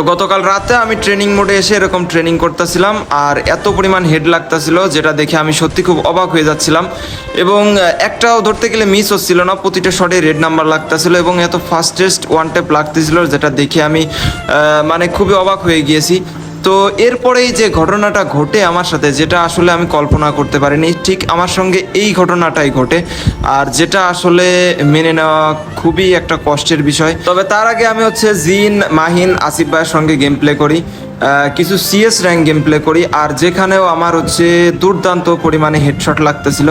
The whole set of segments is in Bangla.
তো গতকাল রাতে আমি ট্রেনিং মোডে এসে এরকম ট্রেনিং করতেছিলাম, আর এত পরিমাণ হেড লাগতেছিল যেটা দেখে আমি সত্যি খুব অবাক হয়ে যাচ্ছিলাম। এবং একটাও ধরতে গেলে মিস হচ্ছিল না, প্রতিটা শটে রেড নাম্বার লাগতেছিল এবং এত ফাস্টেস্ট ওয়ান টেপ লাগতেছিল যেটা দেখে আমি মানে খুবই অবাক হয়ে গিয়েছি। তো এরপরেই যে ঘটনাটা ঘটে আমার সাথে, যেটা আসলে আমি কল্পনা করতে পারিনি, ঠিক আমার সঙ্গে এই ঘটনাটাই ঘটে। আর যেটা আসলে মেনে নেওয়া খুবই একটা কষ্টের বিষয়। তবে তার আগে আমি হচ্ছে জিন, মাহিন, আসিফ ভাইয়ের সঙ্গে গেম প্লে করি কিছু সিএস র্যাঙ্ক গেম প্লে করি, আর যেখানেও আমার হচ্ছে দুর্দান্ত পরিমাণে হেডশট লাগতেছিল।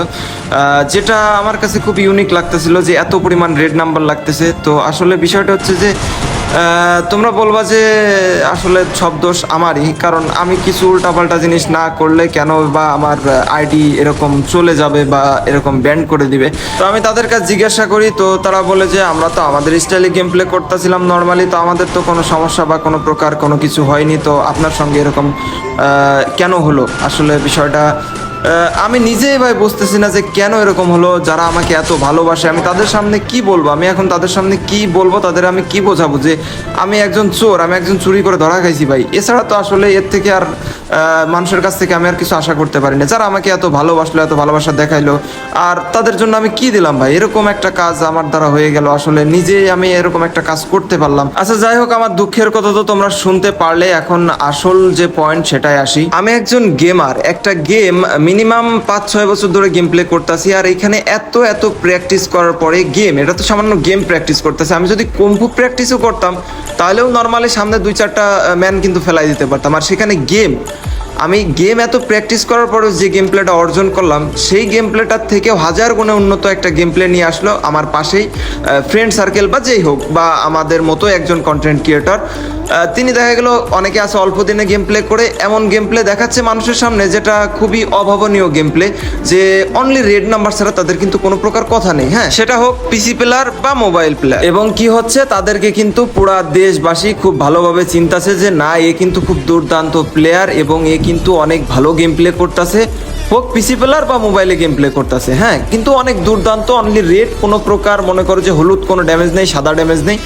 যেটা আমার কাছে খুব ইউনিক লাগতেছিল যে এত পরিমাণ রেড নাম্বার লাগতেছে। তো আসলে বিষয়টা হচ্ছে যে তোমরা বলবা যে আসলে সব দোষ আমারই, কারণ আমি কিছু উল্টাপাল্টা জিনিস না করলে কেন বা আমার আইডি এরকম চলে যাবে বা এরকম ব্যান্ড করে দিবে। তো আমি তাদের কাছে জিজ্ঞাসা করি, তো তারা বলে যে আমরা তো আমাদের স্টাইলে গেম প্লে করতেছিলাম নর্মালি তো আমাদের তো কোনো সমস্যা বা কোনো প্রকার কোনো কিছু হয়নি, তো আপনার সঙ্গে এরকম কেন হলো? আসলে বিষয়টা আমি নিজেই ভাই বুঝতেছি না যে কেন এরকম হলো, যারা আমাকে এত ভালোবাসে। আমি তাদের সামনে কি বলব? আমি এখন তাদের সামনে কি বলব? তাদের আমি কি বোঝাবো যে আমি একজন চোর, আমি একজন চুরি করে ধরা খাইছি ভাই? এছাড়া তো আসলে এর থেকে আর মানুষের কাছ থেকে আমি আর কিছু আশা করতে পারি না। যারা আমাকে এত ভালোবাসলো, এত ভালোবাসা দেখাইলো, আর তাদের জন্য আমি কি দিলাম ভাই? এরকম একটা কাজ আমার দ্বারা হয়ে গেল। আসলে নিজেই আমি এরকম একটা কাজ করতে পারলাম। আচ্ছা যাই হোক, আমার দুঃখের কথা তো তোমরা শুনতে পারলে। এখন আসল যে পয়েন্ট সেটাই আসি। আমি একজন গেমার একটা গেম মিনিমাম পাঁচ, ছয় বছর ধরে গেম প্লে করতেছি, আর এখানে এত এত প্র্যাকটিস করার পরে গেম এটা তো সামান্য গেম প্র্যাকটিস করতেছে। আমি যদি কম্পু প্র্যাকটিসও করতাম, তাহলেও নর্মালি সামনে দুই, চারটা ম্যান কিন্তু ফেলাই দিতে পারতাম। আর সেখানে গেম আমি গেম এত প্র্যাকটিস করার পরেও যে গেম প্লেটা অর্জন করলাম, সেই গেম প্লেটার থেকেও হাজার গুণে উন্নত একটা গেম প্লে নিয়ে আসলো আমার পাশেই ফ্রেন্ড সার্কেল বা যেই হোক, বা আমাদের মতো একজন কন্টেন্ট ক্রিয়েটর তিনি দেখা গেল অনেকে আছে অল্প দিনে গেম প্লে করে, এমন গেম প্লে দেখাচ্ছে মানুষের সামনে যেটা খুবই অভাবনীয় গেম প্লে যে অনলি রেড নাম্বার ছাড়া তাদের কিন্তু কোনো প্রকার কথা নেই হ্যাঁ? সেটা হোক পিসি প্লেয়ার বা মোবাইল প্লেয়ার এবং কি হচ্ছে, তাদেরকে কিন্তু পুরা দেশবাসী খুব ভালোভাবে চিন্তাছে যে না, এ কিন্তু খুব দুর্দান্ত প্লেয়ার এবং এ কিন্তু অনেক ভালো গেম প্লে করতেছে। হোক পিসি প্লেয়ার বা মোবাইলে গেম প্লে করতেছে হ্যাঁ কিন্তু অনেক দুর্দান্ত অনলি রেড কোনো প্রকার মনে করো যে হলুদ কোনো ড্যামেজ নেই, সাদা ড্যামেজ নেই।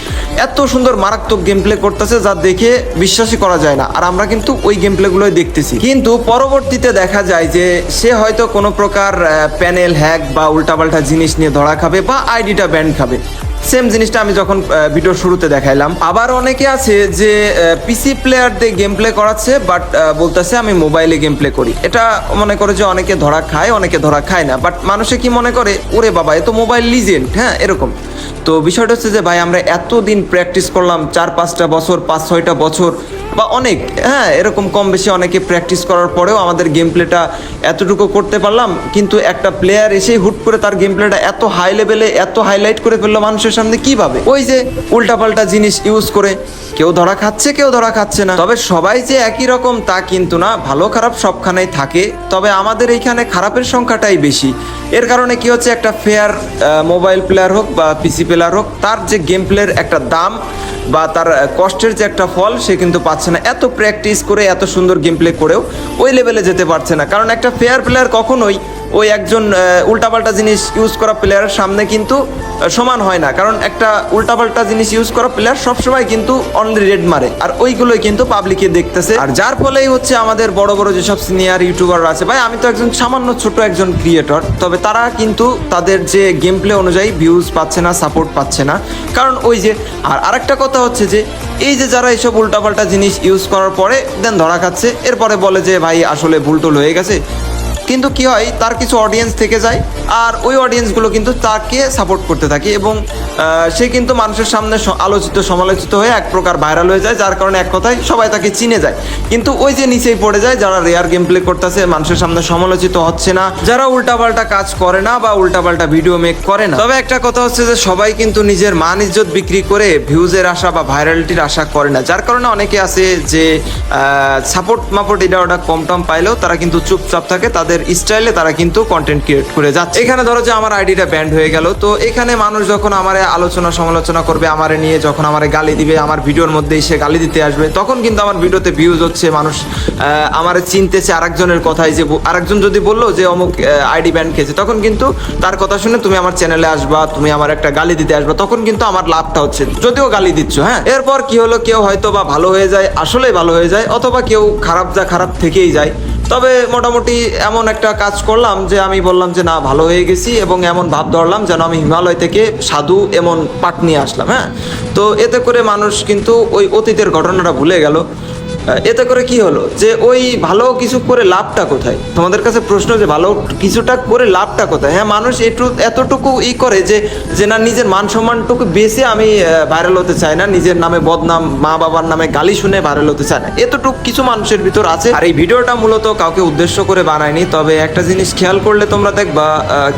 এত সুন্দর মারাত্মক গেম প্লে করতেছে যা দেখে বিশ্বাসই করা যায় না। আর আমরা কিন্তু ওই গেম প্লেগুলোই দেখতেছি। কিন্তু পরবর্তীতে দেখা যায় যে সে হয়তো কোনো প্রকার প্যানেল হ্যাক বা উল্টাপাল্টা জিনিস নিয়ে ধরা খাবে বা আইডিটা ব্যান্ড খাবে। সেম জিনিসটা আমি যখন ভিডিও শুরুতে দেখাইলাম, আবার অনেকে আছে যে পিসি প্লেয়ার দিয়ে গেম প্লে করাচ্ছে বাট বলতেছে আমি মোবাইলে গেম প্লে করি। এটা মনে করে যে অনেকে ধরা খায়, অনেকে ধরা খায় না বাট মানুষে কি মনে করে, ওরে বাবা, এ তো মোবাইল লিজেন্ড হ্যাঁ এরকম। তো বিষয়টা হচ্ছে যে, ভাই, আমরা এতদিন প্র্যাকটিস করলাম, চার পাঁচটা বছর, পাঁচ ছয়টা বছর, বা অনেক হ্যাঁ এরকম কম বেশি অনেকে প্র্যাকটিস করার পরেও আমাদের গেম প্লেটা এতটুকু করতে পারলাম, কিন্তু একটা প্লেয়ার এসেই হুট করে তার গেম প্লেটা এত হাই লেভেলে এত হাইলাইট করে ফেলল মানুষের সামনে কীভাবে ওই যে উল্টাপাল্টা জিনিস ইউজ করে কেউ ধরা খাচ্ছে, কেউ ধরা খাচ্ছে না। তবে সবাই যে একই রকম তা কিন্তু না। ভালো খারাপ সবখানেই থাকে। তবে আমাদের এইখানে খারাপের সংখ্যাটাই বেশি। এর কারণে কি হচ্ছে? একটা ফেয়ার মোবাইল প্লেয়ার হোক বা পিসি প্লেয়ার হোক, তার যে গেম প্লের একটা দাম বা তার কষ্টের যে একটা ফল, সে কিন্তু পাচ্ছে না। এত প্র্যাকটিস করে, এত সুন্দর গেম প্লে করেও ওই লেভেলে যেতে পারছে না। কারণ একটা ফেয়ার প্লেয়ার কখনোই ওই একজন উল্টাপাল্টা জিনিস ইউজ করা প্লেয়ারের সামনে কিন্তু সমান হয় না। কারণ একটা উল্টাপাল্টা জিনিস ইউজ করা প্লেয়ার সবসময় কিন্তু অনলি রেড মারে। আর ওইগুলোই কিন্তু পাবলিকে দেখতেছে। আর যার ফলেই হচ্ছে আমাদের বড় বড় যেসব সিনিয়র ইউটিউবাররা আছে, ভাই, আমি তো একজন সামান্য ছোট একজন ক্রিয়েটর তবে তারা কিন্তু তাদের যে গেম প্লে অনুযায়ী ভিউজ পাচ্ছে না সাপোর্ট পাচ্ছে না। কারণ ওই যে, আর আরেকটা কথা হচ্ছে যে, এই যে যারা এইসব উল্টাপাল্টা জিনিস ইউজ করার পরে দেন ধরা খাচ্ছে, এরপরে বলে যে, ভাই, আসলে ভুল টুল হয়ে গেছে। কিন্তু কি হয়, তার কিছু অডিয়েন্স থেকে যায় আর ওই অডিয়েন্সগুলো কিন্তু তাকে সাপোর্ট করতে থাকে এবং সে কিন্তু মানুষের সামনে আলোচিত, সমালোচিত হয়ে এক প্রকার ভাইরাল হয়ে যায়, যার কারণে এক কথায় সবাই তাকে চিনে যায়। কিন্তু ওই যে নিচেই পড়ে যায়, যারা রেয়ার গেম প্লে করতেছে, মানুষের সামনে সমালোচিত হচ্ছে না, যারা উল্টাপাল্টা কাজ করে না বা উল্টাপাল্টা ভিডিও মেক করে না। তবে একটা কথা হচ্ছে যে, সবাই কিন্তু নিজের মান ইজ্জত বিক্রি করে ভিউজের আশা বা ভাইরালিটির আশা করে না। যার কারণে অনেকে আছে যে সাপোর্ট মাপোর্ট এটা ওটা কম টম পাইলেও তারা কিন্তু চুপচাপ থাকে, তাদের তাদের স্টাইলে তারা কিন্তু কন্টেন্ট ক্রিয়েট করে যাচ্ছে। এখানে ধরো যে আমার আইডিটা ব্যান্ড হয়ে গেল, তো এখানে মানুষ যখন আমার আলোচনা সমালোচনা করবে, আমারে নিয়ে যখন আমার গালি দিবে, আমার ভিডিওর মধ্যে এসে গালি দিতে আসবে, তখন কিন্তু আমার ভিডিওতে ভিউজ হচ্ছে, মানুষ আমার চিনতেছে আরেকজনের কথাই যে আরেকজন যদি বলল যে অমুক আইডি ব্যান্ড খেয়েছে, তখন কিন্তু তার কথা শুনে তুমি আমার চ্যানেলে আসবা, তুমি আমার একটা গালি দিতে আসবা, তখন কিন্তু আমার লাভটা হচ্ছে। যদিও গালি দিচ্ছ হ্যাঁ? এরপর কি হলো, কেউ হয়তো বা ভালো হয়ে যায়, আসলেই ভালো হয়ে যায়, অথবা কেউ খারাপ যা খারাপ থেকেই যায়। তবে মোটামুটি এমন একটা কাজ করলাম যে আমি বললাম যে না, ভালো হয়ে গেছি এবং এমন ভাব ধরলাম যেন আমি হিমালয় থেকে সাধু এমন পাট নিয়ে আসলাম হ্যাঁ? তো এতে করে মানুষ কিন্তু ওই অতীতের ঘটনাটা ভুলে গেল। এতে করে কি হলো? যে ওই ভালো কিছু করে লাভটা কোথায়? তোমাদের কাছে প্রশ্ন যে ভালো কিছুটা করে লাভটা কোথায়? হ্যাঁ মানুষ একটু এতটুকু ই করে যে যে না নিজের মান সম্মানটুকু বেশি আমি ভাইরাল হতে চাই না, নিজের নামে বদনাম মা বাবার নামে গালি শুনে ভাইরাল হতে চায় না। এতটুকু কিছু মানুষের ভিতর আছে। আর এই ভিডিওটা মূলত কাউকে উদ্দেশ্য করে বানায়নি, তবে একটা জিনিস খেয়াল করলে তোমরা দেখবা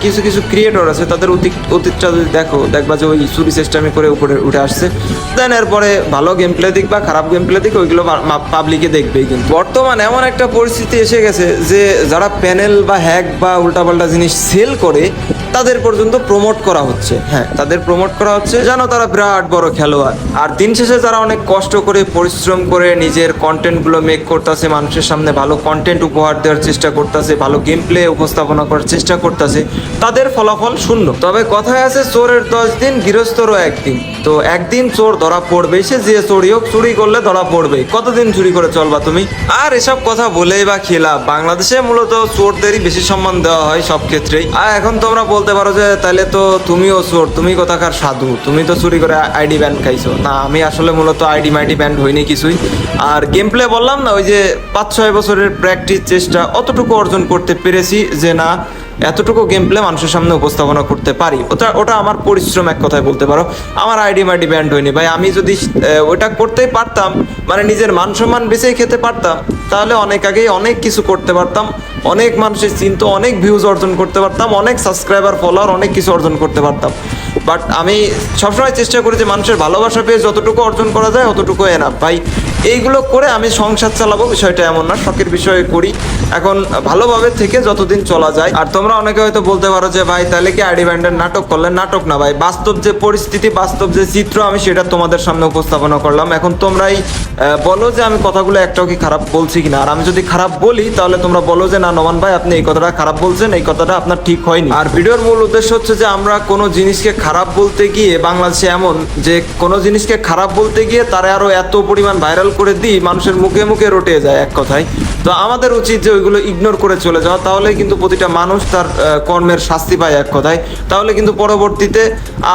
কিছু কিছু ক্রিয়েটর আছে, তাদের অতীত অতীতটা যদি দেখো, দেখবা যে ওই চুরি সিস্টেমে করে উপরে উঠে আসছে। দেন এরপরে ভালো গেম প্লে দিক বা খারাপ গেম প্লে দিক ওইগুলো পাবলিকে দেখবেই কিন্তু। বর্তমান এমন একটা পরিস্থিতি এসে গেছে যে যারা প্যানেল বা হ্যাক বা উল্টাপাল্টা জিনিস সেল করে, তাদের পর্যন্ত প্রমোট করা হচ্ছে। হ্যাঁ তাদের প্রমোট করা হচ্ছে। জানো তারা বিরাট বড় খেলোয়াড়। আর দিন শেষে যারা অনেক কষ্ট করে, পরিশ্রম করে নিজের কন্টেন্টগুলো মেক করতেছে, মানুষের সামনে ভালো কন্টেন্ট উপহার দেওয়ার চেষ্টা করতেছে, ভালো গেম প্লে উপস্থাপনা করার চেষ্টা করতেছে, তাদের ফলাফল শূন্য। তবে কথায় আছে, চোরের দশ দিন, গৃহস্থরও একদিন। তো একদিন চোর ধরা পড়বে সে যে চোরই হোক, চুরি করলে ধরা পড়বে কতদিন চুরি করে চলবা তুমি। আর এসব কথা বলেই বা খেলা বাংলাদেশে মূলত চোরদেরই বেশি সম্মান দেওয়া হয় সব ক্ষেত্রেই। আর এখন তোমরা বলতে পারো যে তাহলে তো তুমিও চোর, তুমি কোথাকার সাধু? তুমি তো চুরি করে আইডি ব্যান্ড খাইছো। না, আমি আসলে মূলত আইডি মাইডি ব্যান্ড হইনি কিছুই। আর গেম প্লে বললাম না, ওই যে পাঁচ ছয় বছরের প্র্যাকটিস চেষ্টা, অতটুকু অর্জন করতে পেরেছি যে না এতটুকু গেম প্লে মানুষের সামনে উপস্থাপনা করতে পারি। ওটা ওটা আমার পরিশ্রম, এক কথায় বলতে পারো। আমার আইডি মাইডি ব্যান্ড হয়নি। ভাই, আমি যদি ওটা করতেই পারতাম মানে নিজের মান সম্মান বেঁচেই খেতে পারতাম, তাহলে অনেক আগেই অনেক কিছু করতে পারতাম। অনেক মানুষের চিন্ত অনেক ভিউজ অর্জন করতে পারতাম, অনেক সাবস্ক্রাইবার ফলোয়ার অনেক কিছু অর্জন করতে পারতাম। বাট আমি সবসময় চেষ্টা করি যে মানুষের ভালোবাসা পেয়ে যতটুকু অর্জন করা যায় অতটুকু এনাফ ভাই এইগুলো করে আমি সংসার চালাবো, বিষয়টা এমন না, শখের বিষয়ে করি। এখন ভালোভাবে থেকে যতদিন চলা যায়, আর তোমরা অনেকে হয়তো বলতে পারো যে, ভাই, তাহলে কি আইডি ব্যান্ডের নাটক করলেন নাটক না? ভাই, বাস্তব যে পরিস্থিতি, বাস্তব যে চিত্র, আমি সেটা তোমাদের সামনে উপস্থাপনা করলাম। এখন তোমরাই বলো যে আমি কথাগুলো একটাও কি খারাপ বলছি কিনা। আর আমি যদি খারাপ বলি, তাহলে তোমরা বলো যে, না নমান ভাই, আপনি এই কথাটা খারাপ বলছেন, এই কথাটা আপনার ঠিক হয়নি। আর ভিডিওর মূল উদ্দেশ্য হচ্ছে যে, আমরা কোনো জিনিসকে খারাপ বলতে গিয়ে, বাংলাদেশে এমন যে, কোনো জিনিসকে খারাপ বলতে গিয়ে তারা আরও এত পরিমাণ ভাইরাল করে দিই মানুষের মুখে মুখে রটে যায় এক কথায়। তো আমাদের উচিত যে ওইগুলো ইগনোর করে চলে যাওয়া তাহলে কিন্তু প্রতিটা মানুষ তার কর্মের শাস্তি পায় এক কথায়। তাহলে কিন্তু পরবর্তীতে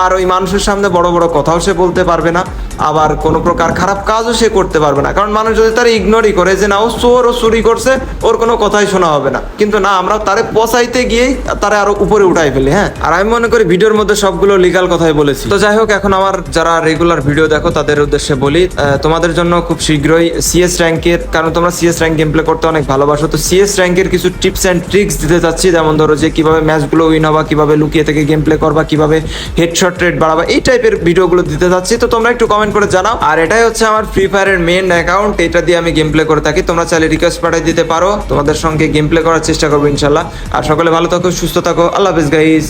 আর ওই মানুষের সামনে বড় বড় কথাও সে বলতে পারবে না, আবার কোনো প্রকার খারাপ কাজও সে করতে পারবে না। কারণ মানুষ যদি তার ইগনোরই করে যে, না, ও চোর, ও চুরি করছে, ওর কোনো কথাই শোনা হবে না। কিন্তু না, আমরা তারে পচাইতে গিয়েই তারে আরও উপরে উঠাই ফেলি হ্যাঁ? আর আমি মনে করি ভিডিওর মধ্যে সবগুলো লিগাল কথাই বলেছি। তো যাই হোক, এখন আমার যারা রেগুলার ভিডিও দেখো, তাদের উদ্দেশ্যে বলি তোমাদের জন্য খুব শীঘ্রই সিএস র্যাঙ্কের কারণ তোমরা সিএস র্যাঙ্ক গেম প্লে করতে অনেক ভালোবাসো। তো সিএস র্যাঙ্কের কিছু টিপস অ্যান্ড ট্রিক্স দিতে চাচ্ছি, যেমন ধরো যে কীভাবে ম্যাচগুলো উইন হবা, কীভাবে লুকিয়ে থেকে গেম প্লে করবা, কীভাবে হেডশট রেট বাড়াবা, এই টাইপের ভিডিওগুলো দিতে চাচ্ছি। তো তোমরা একটু কমেন্ট করে জানাও। আর এটাই হচ্ছে আমার ফ্রি ফায়ারের মেন অ্যাকাউন্ট এটা দিয়ে আমি গেম প্লে করে থাকি। তোমরা চাইলে রিকোয়েস্ট পাঠিয়ে দিতে পারো। তোমাদের সঙ্গে গেম প্লে করার চেষ্টা করব ইনশাল্লাহ। আর সকলে ভালো থাকো, সুস্থ থাকো। আল্লাহ হাফিজ গাইজ